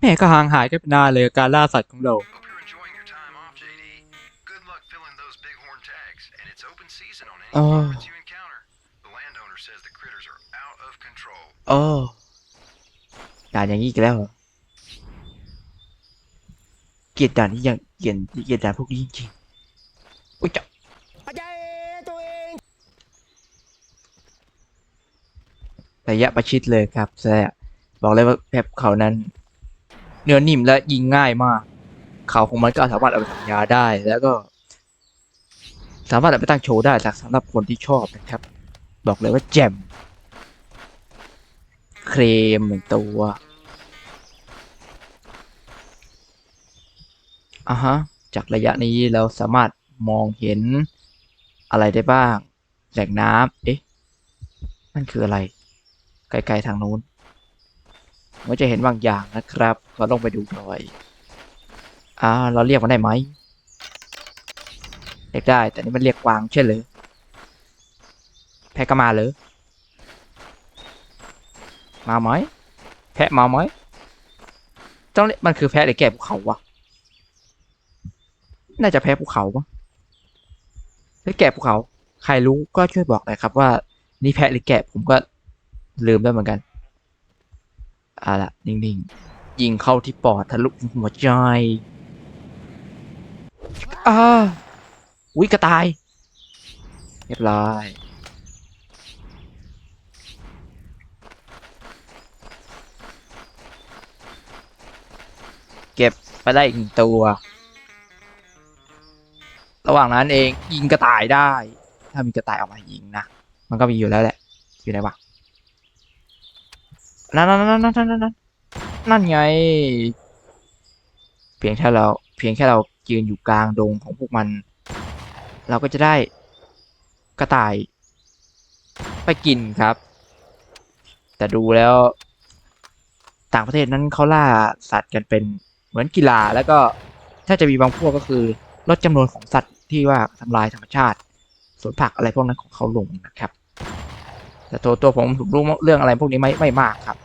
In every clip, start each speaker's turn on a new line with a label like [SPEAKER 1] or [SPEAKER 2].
[SPEAKER 1] แม่ก็ห่างหายกันไปนานเลยกับการล่าสัตว์ของเรา
[SPEAKER 2] Hope you're enjoying your time off, JD. Good luck filling those bighorn tags, and it's open season on any
[SPEAKER 1] Oh.
[SPEAKER 2] varmints you encounter. The landowner says the critters are out of control.
[SPEAKER 1] โอ้ด่านอย่างนี้อีกแล้วเหรอเกลียดด่านนี้อย่างเกลียดเกลียดด่านพวกนี้จริงๆอุ้ยจะระยะประชิดเลยครับแซ่บอกเลยว่าแพบเขานั้น เนื้อนิ่มและยิงง่ายมาก เขาของมันก็สามารถเอาไปทำยาได้แล้วก็ สามารถเอาไปตั้งโชว์ได้สำหรับคนที่ชอบนะครับ บอกเลยว่าแจ่มเครมหนึ่งตัวอะฮะ จากระยะนี้เราสามารถมองเห็นอะไรได้บ้าง แหล่งน้ำเอ๊ะนั่นคืออะไร ไกลๆทางนู้น ว่าจะเห็นบางอย่างนะครับ ก็ลงไปดูหน่อย อ่า เราเรียกมันได้ไหมเรียกได้ แต่นี่มันเรียกกวางใช่เลยแพะก็มาเลยมาไหมแพะมาไหมต้องเรียมันคือแพะหรือแกะภูเขาวะน่าจะแพะภูเขาปะหรือแกะภูเขา ใครรู้ก็ช่วยบอกหน่อยครับว่า นี่แพะหรือแกะผมก็ลืมได้เหมือนกัน เอาละนิ่งๆ ยิงเข้าที่ปอดทะลุหัวใจอ้าอุ้ยกระต่าย เรียบร้อยเก็บไปได้อีกตัว ระหว่างนั้นเองยิงกระต่ายได้ ถ้ามีกระต่ายออกมายิงนะ มันก็มีอยู่แล้วแหละ อยู่ไหนวะ นั่นนั่นนั่นนั่นนั่นนั่นนั่นไง เพียงแค่เรา เพียงแค่เรายืนอยู่กลางดงของพวกมัน เราก็จะได้กระต่าย ไปกินครับ แต่ดูแล้วต่างประเทศนั้นเขาล่าสัตว์กันเป็นเหมือนกีฬาแล้วก็ถ้าจะมีบางพวกก็คือลดจำนวนของสัตว์ที่ว่าทำลายธรรมชาติสวนผักอะไรพวกนั้นของเขาลงนะครับ แต่ตัวตัวผมผมรู้เรื่องอะไรพวกนี้ไม่ไม่มากครับ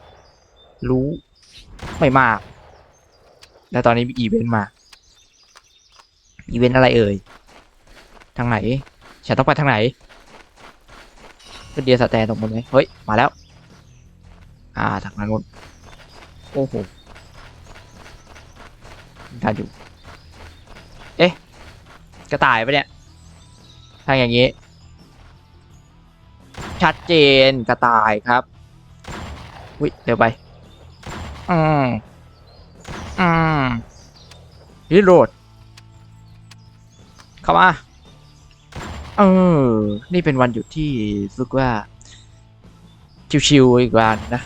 [SPEAKER 1] รู้ไม่มาก แล้วตอนนี้มีอีเวนต์มาอีเวนต์อะไรเอ่ยทางไหน ฉันต้องไปทางไหนก็เดียสแตนตรงบนไหมเฮ้ย มาแล้ว อ่าทางนั้นนู้นโอ้โหทานอยู่ เอ๊ะ กระต่ายปะเนี่ยทางอย่างนี้ ชัดเจนกระต่ายครับวิเดี๋ยวไปอืมอืมรีโหลดเข้ามาเออ นี่เป็นวันหยุดที่รู้สึกว่า ชิวๆอีกวันนะ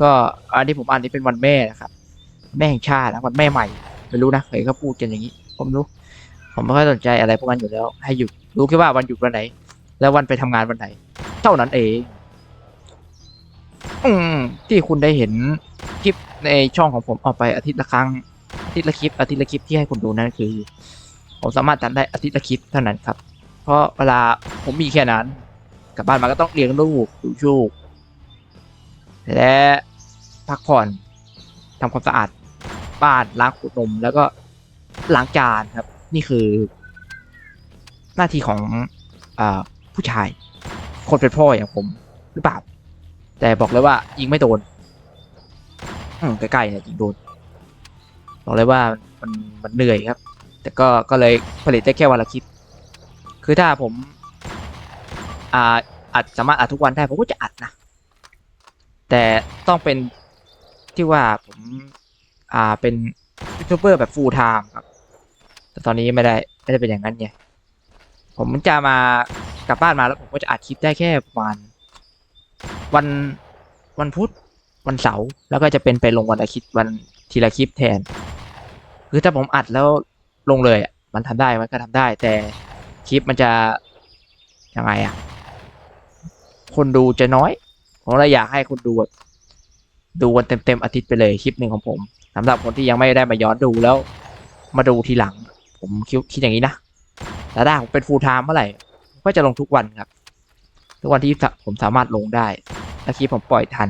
[SPEAKER 1] ก็อันที่ผมอ่านนี่เป็นวันแม่นะครับ แม่แห่งชาตินะวันแม่ใหม่ ไม่รู้นะเคยเขาพูดกันอย่างนี้ ผมรู้ ผมไม่ค่อยสนใจอะไรพวกนั้นอยู่แล้ว ให้หยุด รู้แค่ว่าวันหยุดวันไหน แล้ววันไปทำงานวันไหน ท่านั้นเองอืมที่คุณได้เห็นคลิปในช่องของผมออกไปอาทิตย์ละครั้งอาทิตย์ละคลิปอาทิตย์ละคลิปที่ให้คุณดูนั่นคือ ผมสามารถทำได้อาทิตย์ละคลิปเท่านั้นครับ เพราะเวลาผมมีแค่นั้นกลับบ้านมาก็ต้องเลี้ยงลูกดูชูกและพักผ่อนทำความสะอาดบ้านล้างขวดนมแล้วก็ล้างจานครับ นี่คือ หน้าที่ของอาผู้ชาย คนเป็นพ่ออย่างผมหรือเปล่า แต่บอกเลยว่ายิงไม่โดนใกล้ๆเนี่ยยิงโดนบอกเลยว่ามันมันเหนื่อยครับ แต่ก็ก็เลยผลิตได้แค่วันละคลิป คือถ้าผมอ่าอัดสามารถอัดทุกวันได้ผมก็จะอัดนะแต่ต้องเป็นที่ว่าผมอ่าเป็นยูทูบเบอร์แบบฟูลไทม์ครับ แต่ตอนนี้ไม่ได้ไม่ได้เป็นอย่างนั้นไงผมจะมา กลับบ้านมาแล้วผมก็จะอัดคลิปได้แค่ประมาณวันวันพุธวันเสาร์แล้วก็จะเป็นไปลงวันอาทิตย์วันทีละคลิปแทน คือถ้าผมอัดแล้วลงเลยมันทำได้มันก็ทำได้ แต่คลิปมันจะยังไงอะคนดูจะน้อยผมเลยอยากให้คนดูแบบดูกันเต็มๆอาทิตย์ไปเลยคลิปหนึ่งของผมสำหรับคนที่ยังไม่ได้มาย้อนดูแล้ว มาดูทีหลัง ผมคิดคิดอย่างนี้นะแต่ถ้าผมเป็นฟูลไทม์เมื่อไหร่ ก็จะลงทุกวันครับ ทุกวันที่ผมสามารถลงได้ถ้าคลิปผมปล่อยทัน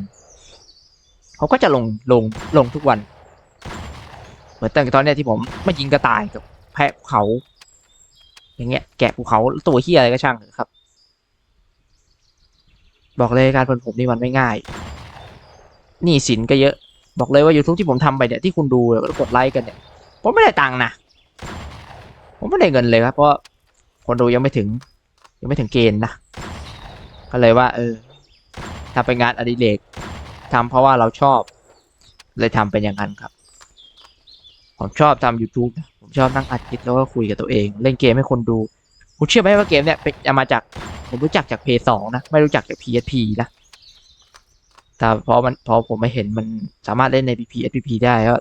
[SPEAKER 1] เขาก็จะลงลงลงทุกวัน เหมือนตอนเนี้ยที่ผมมายิงกระต่ายกับแพะภูเขา อย่างเงี้ย แกะภูเขาตัวเฮียอะไรก็ช่างเถอะครับ บอกเลยการเป็นผมนี่มันไม่ง่ายหนี้สินก็เยอะ บอกเลยว่า YouTube ที่ผมทำไปเนี่ยที่คุณดูแล้วก็กดไลค์กันเนี่ยผมไม่ได้ตังค์นะผมไม่ได้เงินเลยครับเพราะคนดูยังไม่ถึง ยังไม่ถึงเกณฑ์นะ ก็เลยว่า เออทำเป็นงานอดิเรกทำเพราะว่าเราชอบ เลยทำเป็นอย่างนั้นครับ ผมชอบทำ YouTube นะผมชอบนั่งอัดคลิปแล้วก็คุยกับตัวเอง เล่นเกมให้คนดูคุณเชื่อไหมว่าเกมเนี่ยเป็นจะมาจากผมรู้จักจาก p สองนะ ไม่รู้จักจาก PSP นะแต่พอมันพอผมไม่เห็นมันสามารถเล่นใน PSP ได้ก็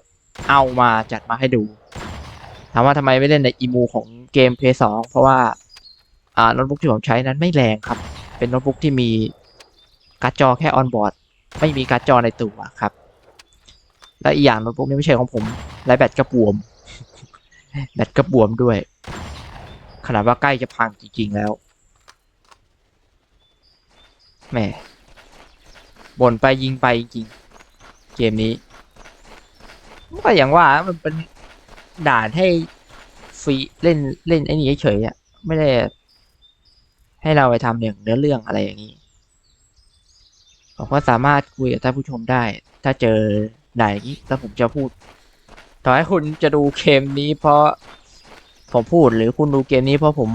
[SPEAKER 1] เอามาจัดมาให้ดูถามว่าทำไมไม่เล่นในอีมูของเกม p สองเพราะว่า โน้ตบุ๊กที่ผมใช้นั้นไม่แรงครับ เป็นโน้ตบุ๊กที่มีการ์ดจอแค่ออนบอร์ดไม่มีการ์ดจอในตัวครับ และอีกอย่างโน้ตบุ๊กนี้ไม่ใช่ของผมและแบตกระบวม แบตกระบวมด้วย ขนาดว่าใกล้จะพังจริง ๆ แล้วแหมบ่นไปยิงไปจริง เกมนี้ก็อย่างว่ามันเป็นด่านให้ฟรีเล่นเล่นไอ้นี่เฉยๆอะไม่ได้ ให้เราไปทำอย่างเนื้อเรื่องอะไรอย่างนี้ผมก็สามารถคุยกับท่านผู้ชมได้ ถ้าเจอด่านอย่างนี้แล้วผมจะพูด ต่อให้คุณจะดูเกมนี้ เพราะผมพูดหรือคุณดูเกมนี้เพราะผม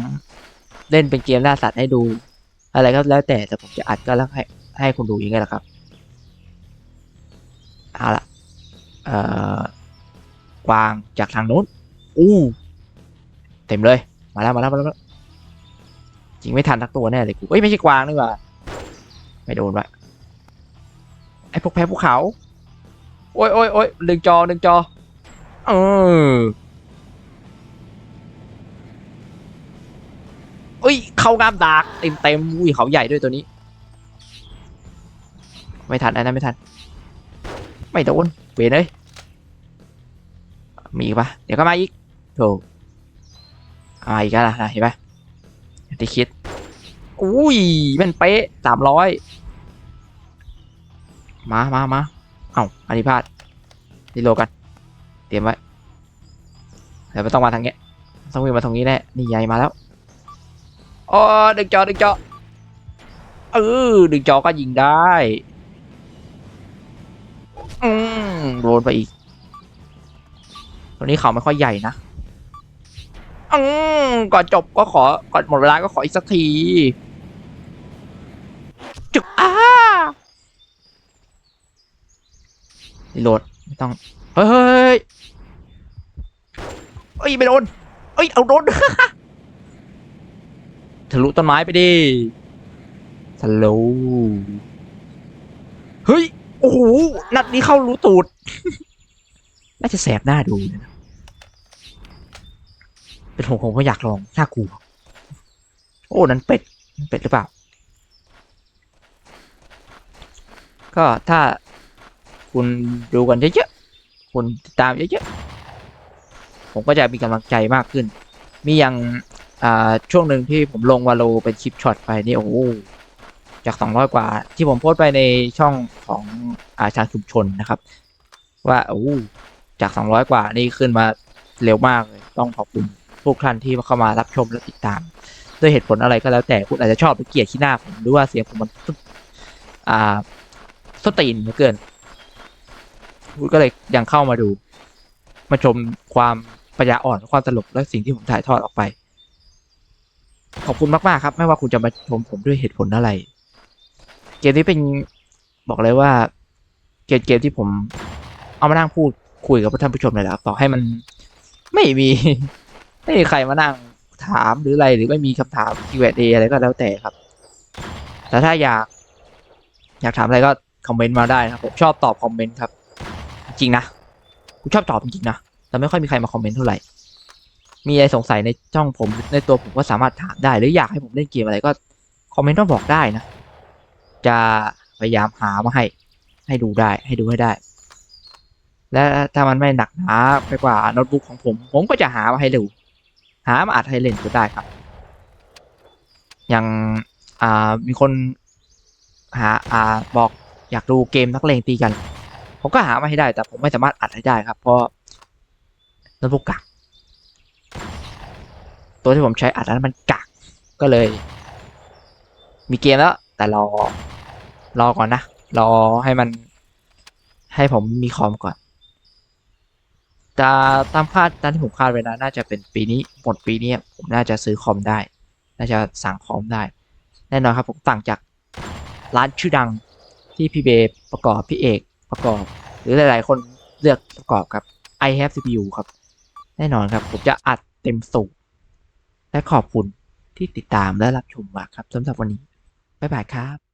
[SPEAKER 1] เล่นเป็นเกมล่าสัตว์ให้ดู อะไรก็แล้วแต่แต่ผมจะอัดก็แล้วให้ให้คุณดูอย่างไงล่ะครับเอาละเอ่อกวางจากทางนู้นอู้ เต็มเลย มาแล้วมาแล้วมาแล้ว จริงไม่ทันทักตัวแน่เลยกูเอ้ยไม่ใช่กวางนี่หว่าไม่โดนวะไอพวกแพ้ภูเขา โอ้ยโอ้ยโอ้ยดึงจอดึงจอ เออเอ้ย เข้างามดากเต็มเต็มอุ้ยเขาใหญ่ด้วยตัวนี้ ไม่ทันอันนั้นไม่ทัน ไม่โดนเวยเลยมีปะเดี๋ยวก็มาอีกโถเอามาอีกแล้วนะเห็นปะ ที่คิด อุ้ยมันเป๊ะสามร้อยมามามาเอ้าอันนี้พลาดรีโลกัน เตรียมไว้เดี๋ยวไม่ต้องมาทางเนี้ยต้องวิ่งมาทางนี้แน่นี่ใหญ่มาแล้วอ๋อดึงจอดึงจอเออดึงจอก็ยิงได้อืมโดนไปอีก ตัวนี้เขาไม่ค่อยใหญ่นะ อืมก่อนจบก็ขอก่อนหมดเวลาก็ขออีกสักทีจุกอ้าโหลดไม่ต้อง เฮ้ยเฮ้ยเฮ้ไม่โดนเอ้ยเอาโดนทะลุต้นไม้ไปดิสโลว์เฮ้ย โอ้โห นัดนี้เข้ารู้ตูด น่าจะแสบหน้าดูนะ เป็นผมผมก็อยากลองน่ากลัวโอ้นั้นเป็ดนั่นเป็ดหรือเปล่า ก็ถ้าคุณดูกันเยอะๆคุณติดตามเยอะๆผมก็จะมีกำลังใจมากขึ้น มีอย่างช่วงหนึ่งที่ผมลงวาโลเป็นคลิปช็อตไปนี่โอ้โหจากสองร้อยกว่า ที่ผมโพสต์ไปในช่องของอาชาชุมชนนะครับ ว่าโอ้โหจากสองร้อยกว่านี่ขึ้นมาเร็วมากเลยต้องขอบคุณ พวกท่านที่เข้ามารับชมและติดตาม ด้วยเหตุผลอะไรก็แล้วแต่คุณอาจจะชอบหรือเกลียดขี้หน้าผมหรือว่าเสียงผมมันอ่าสตีนเหลือเกินคุณก็เลยยังเข้ามาดู มาชมความปัญญาอ่อนความตลกและสิ่งที่ผมถ่ายทอดออกไป ขอบคุณมากๆครับ ไม่ว่าคุณจะมาชมผมด้วยเหตุผลอะไร เกมนี้เป็นบอกเลยว่า เกมเกมที่ผมเอามานั่งพูดคุยกับท่านผู้ชมเลยและครับต่อให้มันไม่มี ไม่มีใครมานั่งถามหรืออะไรหรือไม่มีคำถาม Q&A อะไรก็แล้วแต่ครับ แต่ถ้าอยากอยากถามอะไรก็คอมเมนต์มาได้นะครับผมชอบตอบคอมเมนต์ครับ จริงนะกูชอบตอบจริงๆนะแต่ไม่ค่อยมีใครมาคอมเมนต์เท่าไหร่มีอะไรสงสัยในช่องผมในตัวผมก็สามารถถามได้ หรืออยากให้ผมเล่นเกมอะไรก็คอมเมนต์ต้องบอกได้นะ จะพยายามหามาให้ ให้ดูได้ให้ดูให้ได้ และถ้ามันไม่หนักหนาไปกว่าโน้ตบุ๊กของผม ผมก็จะหามาให้ดู หามาอัดให้เล่นก็ได้ครับ อย่างอ่ามีคนหาอ่าบอกอยากดูเกมนักเลงตีกัน ผมก็หามาให้ได้ แต่ผมไม่สามารถอัดให้ได้ครับ เพราะโน้ตบุ๊กกากตัวที่ผมใช้อัดนั้นมันกากก็เลย มีเกมแล้ว แต่รอรอก่อนนะ รอให้มัน ให้ผมมีคอมก่อน ต่ตามคาดตามที่ผมคาดไว้นะน่าจะเป็นปีนี้หมดปีนี้ผมน่าจะซื้อคอมได้ น่าจะสั่งคอมได้ แน่นอนครับผมสั่งจากร้านชื่อดังที่พี่เบย์ประกอบพี่เอกประกอบ หรือหลาย ๆ คนเลือกประกอบครับ i have CPU ครับ แน่นอนครับผมจะอัดเต็มสูบและขอบคุณที่ติดตามและรับชมมาครับสำหรับวันนี้ บ๊ายบายครับ